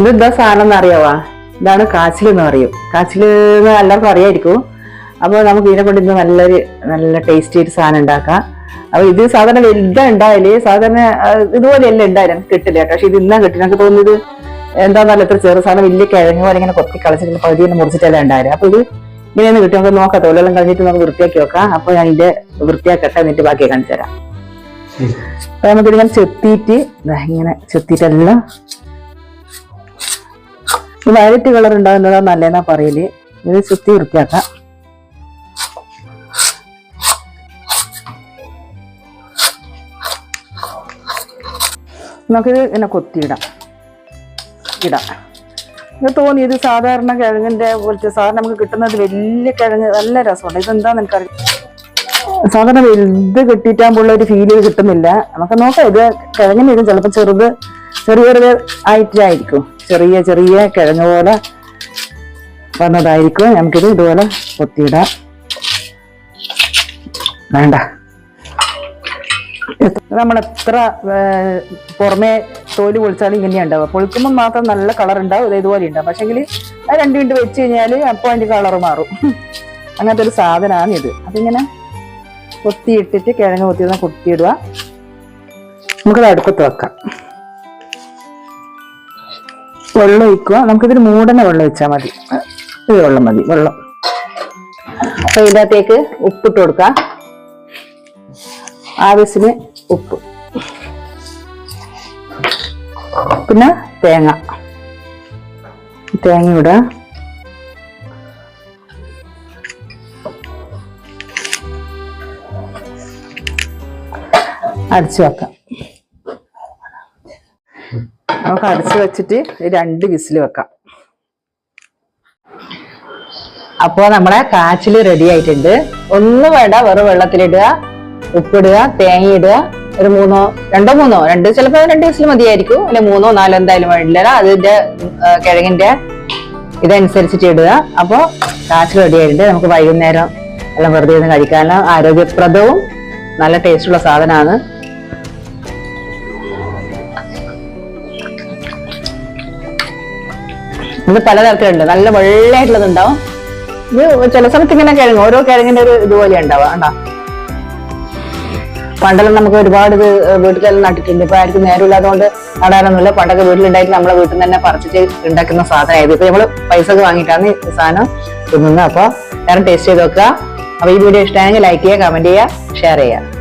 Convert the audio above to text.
ഇതെന്താ സാധനം എന്ന് അറിയാവാ ഇതാണ് കാച്ചിൽ എന്ന് പറയും. കാച്ചിൽ എന്ന് എല്ലാവർക്കും അറിയായിരിക്കും. അപ്പോൾ നമുക്ക് ഇതിനെ കൊണ്ട് ഇന്ന് നല്ലൊരു നല്ല ടേസ്റ്റി ആയിട്ട് സാധനം ഉണ്ടാക്കാം. അപ്പോൾ ഇത് സാധാരണ വലുതാ ഉണ്ടായാൽ സാധാരണ ഇതുപോലെയല്ല ഉണ്ടായാലും കിട്ടില്ല കേട്ടോ. പക്ഷെ ഇത് ഇന്നാ കിട്ടി നമുക്ക് തോന്നുന്നത് എന്താന്നല്ല ഇത്ര ചെറു സാധനം വലിയ കിഴങ്ങ് പോലെ ഇങ്ങനെ കൊത്തി കളിച്ചിട്ട് പകുതി തന്നെ മുറിച്ചിട്ടല്ല ഉണ്ടായാലും അപ്പൊ ഇത് ഇങ്ങനെയൊന്ന് കിട്ടി നമുക്ക് നോക്കാം. തോലെല്ലാം കഴിഞ്ഞിട്ട് നമുക്ക് വൃത്തിയാക്കി നോക്കാം അപ്പോൾ ഞാൻ ഇതിന്റെ വൃത്തിയാക്കട്ടെ എന്നിട്ട് ബാക്കിയെ കാണിച്ചു തരാം. അപ്പൊ നമുക്ക് ഇങ്ങനെ ചെത്തിയിട്ട് ഇങ്ങനെ ചെത്തിയിട്ടെല്ലാം വയലറ്റ് കളർ ഉണ്ടാകുന്നതാ നല്ലതെന്നാ പറയൽ. ഇത് ചെത്തി വൃത്തിയാക്കാം. നമുക്കിത് ഇങ്ങനെ കൊത്തിയിടാം. ഇടാം. ഇത് തോന്നി ഇത് സാധാരണ കിഴങ്ങിന്റെ പോലത്തെ സാധാരണ നമുക്ക് കിട്ടുന്നത് വലിയ കിഴങ്ങ് നല്ല രസമുണ്ട് ഇതെന്താന്ന് എനിക്കറിയാം സാധാരണ വലുത് കിട്ടിയിട്ടാകുമ്പോൾ ഒരു ഫീൽ കിട്ടുന്നില്ല. നമുക്ക് നോക്കാം ഇത് കിഴങ്ങിന് ഇത് ചിലപ്പോൾ ചെറുത് ചെറിയ ചെറിയ ആയിട്ടായിരിക്കും. ചെറിയ ചെറിയ കിഴങ്ങ് പോലെ വന്നതായിരിക്കും. നമുക്കിത് ഇതുപോലെ കൊത്തിയിടാം. വേണ്ട. നമ്മൾ എത്ര പുറമേ തോൽ പൊളിച്ചാലും ഇങ്ങനെയാ ഉണ്ടാവുക. പൊളിക്കുമ്പോൾ മാത്രം നല്ല കളർ ഉണ്ടാവും ഇത് ഇതുപോലെ ഉണ്ടാവും. പക്ഷെങ്കിൽ അത് രണ്ട് മിനിറ്റ് വെച്ച് കഴിഞ്ഞാൽ അപ്പോൾ അതിന്റെ കളർ മാറും. അങ്ങനത്തെ ഒരു സാധനമാണ് ഇത് അതിങ്ങനെ കൊത്തിയിട്ടിട്ട് കിഴങ്ങ് കൊത്തി കൊത്തിയിടുക. നമുക്കത് അടുപ്പത്ത് വെക്കാം. വെള്ളം ഒഴിക്കുക. നമുക്കിതിന് മൂടനെ വെള്ളം ഒഴിച്ചാൽ മതി. ഇത് വെള്ളം മതി വെള്ളം. അപ്പൊ ഇതിനകത്തേക്ക് ഉപ്പിട്ട് കൊടുക്കാം ആവശ്യത്തിന് ഉപ്പ്. പിന്നെ തേങ്ങ. തേങ്ങ ഇടുക. അടച്ചു വെക്കാം. നമുക്ക് അടച്ചു വെച്ചിട്ട് രണ്ട് വിസിൽ വെക്കാം. അപ്പോ നമ്മളെ കാച്ചിൽ റെഡി ആയിട്ടുണ്ട്. ഒന്നും വേണ്ട വെറും വെള്ളത്തിലിടുക. ഉപ്പിടുക തേങ്ങ ഇടുക ഒരു മൂന്നോ രണ്ടോ മൂന്നോ രണ്ട് ചിലപ്പോൾ രണ്ട് വിസിൽ മതിയായിരിക്കും. അല്ലെ മൂന്നോ നാലോ എന്തായാലും വേണ്ടില്ല അതിന്റെ കിഴങ്ങിന്റെ ഇതനുസരിച്ചിട്ട് ഇടുക. അപ്പോൾ കാച്ചിൽ റെഡി ആയിട്ടുണ്ട്. നമുക്ക് വൈകുന്നേരം എല്ലാം വെറുതെ ഒന്ന് ആരോഗ്യപ്രദവും നല്ല ടേസ്റ്റുള്ള സാധനമാണ്. ഇത് പലതരത്തിലുണ്ട്. നല്ല വെള്ളയായിട്ടുള്ളത് ഉണ്ടാവും ഇത് ചില സമയത്ത് ഇങ്ങനെ കിഴങ്ങ് ഓരോ കിഴങ്ങിന്റെ ഒരു ഇതുപോലെ ഉണ്ടാവുക കണ്ടാ? പണ്ടെല്ലാം നമുക്ക് ഒരുപാട് ഇത് വീട്ടിലെല്ലാം നട്ടിട്ടുണ്ട്. ഇപ്പൊ ആർക്കും നേരമില്ലാത്തതുകൊണ്ട് നടാനൊന്നുമില്ല. പണ്ടൊക്കെ വീട്ടിലുണ്ടായിട്ട് നമ്മളെ വീട്ടിൽ നിന്ന് തന്നെ പറിച്ചിട്ട് ഉണ്ടാക്കുന്ന സാധനമായത് ഇപ്പൊ നമ്മൾ പൈസ ഒക്കെ വാങ്ങിയിട്ടാണ് ഈ സാധനം തിന്നുന്നത്. അപ്പൊ എല്ലാവരും ടേസ്റ്റ് ചെയ്ത് നോക്കുക. അപ്പൊ ഈ വീഡിയോ ഇഷ്ടമായെങ്കിൽ ലൈക്ക് ചെയ്യുക കമന്റ് ചെയ്യുക ഷെയർ ചെയ്യുക.